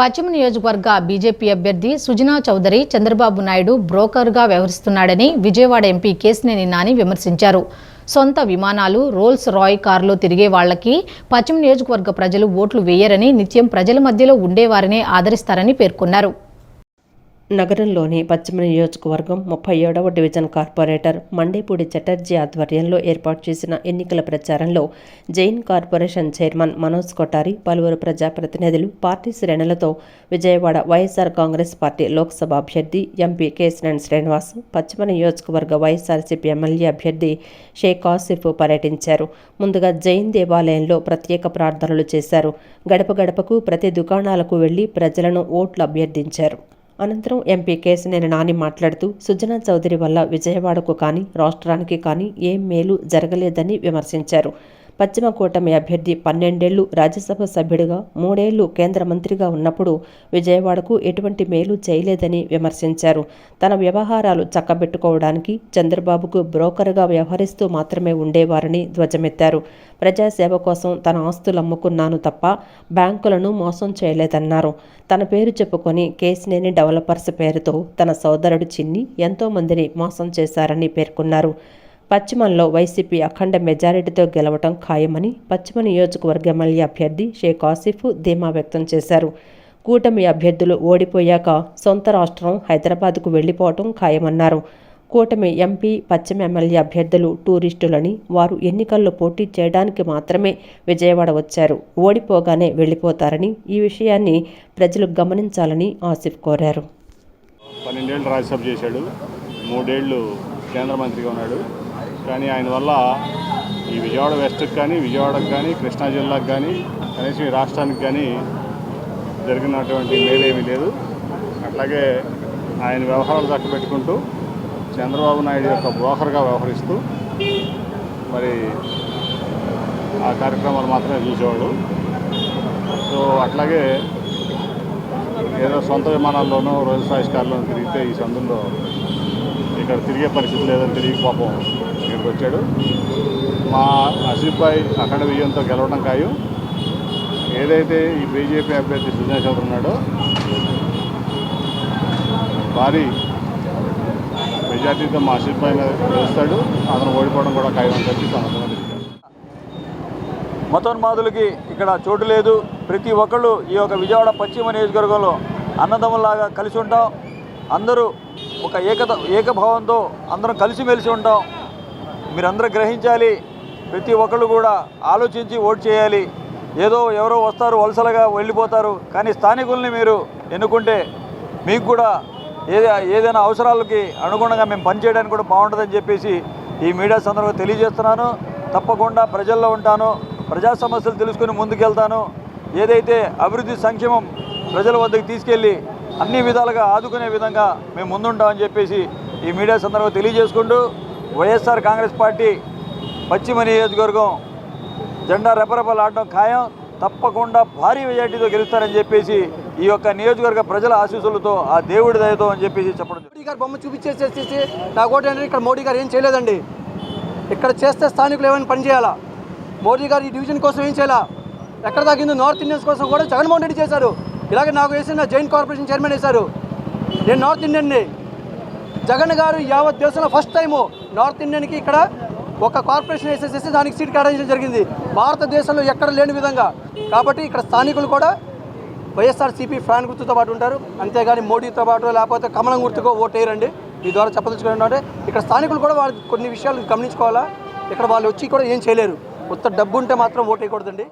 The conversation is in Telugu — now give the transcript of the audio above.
పశ్చిమ నియోజకవర్గ బీజేపీ అభ్యర్థి సుజనా చౌదరి చంద్రబాబు నాయుడు బ్రోకర్గా వ్యవహరిస్తున్నాడని విజయవాడ ఎంపీ కేసినేని నాని విమర్శించారు. సొంత విమానాలు రోల్స్ రాయ్ కారులో తిరిగే వాళ్ళకి పశ్చిమ నియోజకవర్గ ప్రజలు ఓట్లు వేయరని నిత్యం ప్రజల మధ్యలో ఉండేవారినే ఆదరిస్తారని పేర్కొన్నారు. నగరంలోని పశ్చిమ నియోజకవర్గం ముప్పై ఏడవ డివిజన్ కార్పొరేటర్ మండేపూడి చటర్జీ ఆధ్వర్యంలో ఏర్పాటు చేసిన ఎన్నికల ప్రచారంలో జైన్ కార్పొరేషన్ చైర్మన్ మనోజ్ కొటారి పలువురు ప్రజాప్రతినిధులు పార్టీ శ్రేణులతో విజయవాడ వైఎస్ఆర్ కాంగ్రెస్ పార్టీ లోక్సభ అభ్యర్థి ఎంపీ కేసినేని శ్రీనివాస్ పశ్చిమ నియోజకవర్గ వైఎస్ఆర్సీపీ ఎమ్మెల్యే అభ్యర్థి షేక్ ఆసిఫ్ పర్యటించారు. ముందుగా జైన్ దేవాలయంలో ప్రత్యేక ప్రార్థనలు చేశారు. గడప గడపకు ప్రతి దుకాణాలకు వెళ్ళి ప్రజలను ఓట్లు అభ్యర్థించారు. అనంతరం ఎంపీ కేశినేని నాని మాట్లాడుతూ సుజనా చౌదరి వల్ల విజయవాడకు కానీ రాష్ట్రానికి కానీ ఏం మేలు జరగలేదని విమర్శించారు. పశ్చిమ కూటమి అభ్యర్థి పన్నెండేళ్ళు రాజ్యసభ సభ్యుడిగా మూడేళ్ళు కేంద్ర మంత్రిగా ఉన్నప్పుడు విజయవాడకు ఎటువంటి మేలు చేయలేదని విమర్శించారు. తన వ్యవహారాలు చక్కబెట్టుకోవడానికి చంద్రబాబుకు బ్రోకర్గా వ్యవహరిస్తూ మాత్రమే ఉండేవారని ధ్వజమెత్తారు. ప్రజాసేవ కోసం తన ఆస్తులు అమ్ముకున్నాను తప్ప బ్యాంకులను మోసం చేయలేదన్నారు. తన పేరు చెప్పుకొని కేసినేని డెవలపర్స్ పేరుతో తన సోదరుడు చిన్ని ఎంతోమందిని మోసం చేశారని పేర్కొన్నారు. పశ్చిమంలో వైసీపీ అఖండ మెజారిటీతో గెలవటం ఖాయమని పశ్చిమ నియోజకవర్గ ఎమ్మెల్యే అభ్యర్థి షేక్ ఆసిఫ్ ధీమా వ్యక్తం చేశారు. కూటమి అభ్యర్థులు ఓడిపోయాక సొంత రాష్ట్రం హైదరాబాద్కు వెళ్ళిపోవటం ఖాయమన్నారు. కూటమి ఎంపీ పశ్చిమ ఎమ్మెల్యే అభ్యర్థులు టూరిస్టులని వారు ఎన్నికల్లో పోటీ చేయడానికి మాత్రమే విజయవాడ వచ్చారు. ఓడిపోగానే వెళ్ళిపోతారని ఈ విషయాన్ని ప్రజలు గమనించాలని ఆసిఫ్ కోరారు. పన్నెండేళ్ళు రాజ్యసభ చేశాడు. మూడేళ్ళు కేంద్ర మంత్రిగా ఉన్నాడు. కానీ ఆయన వల్ల ఈ విజయవాడ వెస్ట్కి కానీ విజయవాడకు కానీ కృష్ణా జిల్లాకు కానీ కనీసం ఈ రాష్ట్రానికి కానీ జరిగినటువంటి మేలేమీ లేదు. అట్లాగే ఆయన వ్యవహారాలు చక్కబెట్టుకుంటూ చంద్రబాబు నాయుడు యొక్క బ్రోకర్గా వ్యవహరిస్తూ మరి ఆ కార్యక్రమాలు మాత్రమే చూసేవాడు. సో అట్లాగే ఏదో సొంత విమానాల్లోనూ రోజు సాయిస్కార్లోనూ తిరిగితే ఈ సందుల్లో ఇక్కడ తిరిగే పరిస్థితి లేదని తిరిగి పాపం ఇక్కడికి వచ్చాడు మా ఆసిఫ్ భాయ్ అఖండ విజయంతో గెలవడం ఖాయం. ఏదైతే ఈ బీజేపీ అభ్యర్థి సుజనా చౌదరి ఉన్నాడో భారీ మెజార్టీతో మా ఆసిఫ్ భాయ్ గెలుస్తాడు. అతను ఓడిపోవడం కూడా ఖాయం అని చెప్పి మతోన్మాదులకి ఇక్కడ చోటు లేదు. ప్రతి ఒక్కళ్ళు ఈ యొక్క విజయవాడ పశ్చిమ నియోజకవర్గంలో అన్నదమ్ములాగా కలిసి ఉంటాం. అందరూ ఒక ఏకత ఏకభావంతో అందరం కలిసిమెలిసి ఉంటాం. మీరందరూ గ్రహించాలి. ప్రతి ఒక్కళ్ళు కూడా ఆలోచించి ఓటు చేయాలి. ఏదో ఎవరో వస్తారు వలసలుగా వెళ్ళిపోతారు. కానీ స్థానికుల్ని మీరు ఎన్నుకుంటే మీకు కూడా ఏదే ఏదైనా అవసరాలకి అనుగుణంగా మేము పనిచేయడానికి కూడా బాగుంటుందని చెప్పేసి ఈ మీడియా సందర్భంగా తెలియజేస్తున్నాను. తప్పకుండా ప్రజల్లో ఉంటాను. ప్రజా సమస్యలు తెలుసుకుని ముందుకెళ్తాను. ఏదైతే అభివృద్ధి సంక్షేమం ప్రజల వద్దకు తీసుకెళ్ళి అన్ని విధాలుగా ఆదుకునే విధంగా మేము ముందుంటామని చెప్పేసి ఈ మీడియా సందర్భంగా తెలియజేసుకుంటూ వైఎస్ఆర్ కాంగ్రెస్ పార్టీ పశ్చిమ నియోజకవర్గం జెండా రెపరెపలాడడం ఖాయం. తప్పకుండా భారీ మెజార్టీతో గెలుస్తారని చెప్పేసి ఈ యొక్క నియోజకవర్గ ప్రజల ఆశీస్సులతో ఆ దేవుడి దయతో అని చెప్పేసి చెప్పడం మోడీ గారు బొమ్మ చూపించేసేసి నాకు ఏంటంటే ఇక్కడ మోడీ గారు ఏం చేయలేదండి. ఇక్కడ చేస్తే స్థానికులు ఏమైనా పని చేయాలా? మోడీ గారు ఈ డివిజన్ కోసం ఏం చేయాలా? ఎక్కడ తగ్గింది నార్త్ ఇండియన్స్ కోసం కూడా జగన్మోహన్ రెడ్డి చేశారు. ఇలాగే నాకు వేసిన జైన్ కార్పొరేషన్ చైర్మన్ వేశారు. నేను నార్త్ ఇండియన్ని. జగన్ గారు యావత్ దేశంలో ఫస్ట్ టైము నార్త్ ఇండియన్కి ఇక్కడ ఒక కార్పొరేషన్ వేసేసేసి దానికి సీట్ కేటాయించడం జరిగింది. భారతదేశంలో ఎక్కడ లేని విధంగా. కాబట్టి ఇక్కడ స్థానికులు కూడా వైఎస్ఆర్సీపీ ఫ్రాన్ గుర్తుతో పాటు ఉంటారు. అంతేగాని మోడీతో పాటు లేకపోతే కమలం గుర్తుకో ఓటేయరండి మీ ద్వారా చెప్పదలుచుకుంటే ఇక్కడ స్థానికులు కూడా వాళ్ళు కొన్ని విషయాలు గమనించుకోవాలా? ఇక్కడ వాళ్ళు వచ్చి కూడా ఏం చేయలేరు. కొత్త డబ్బు ఉంటే మాత్రం ఓటేయకూడదండి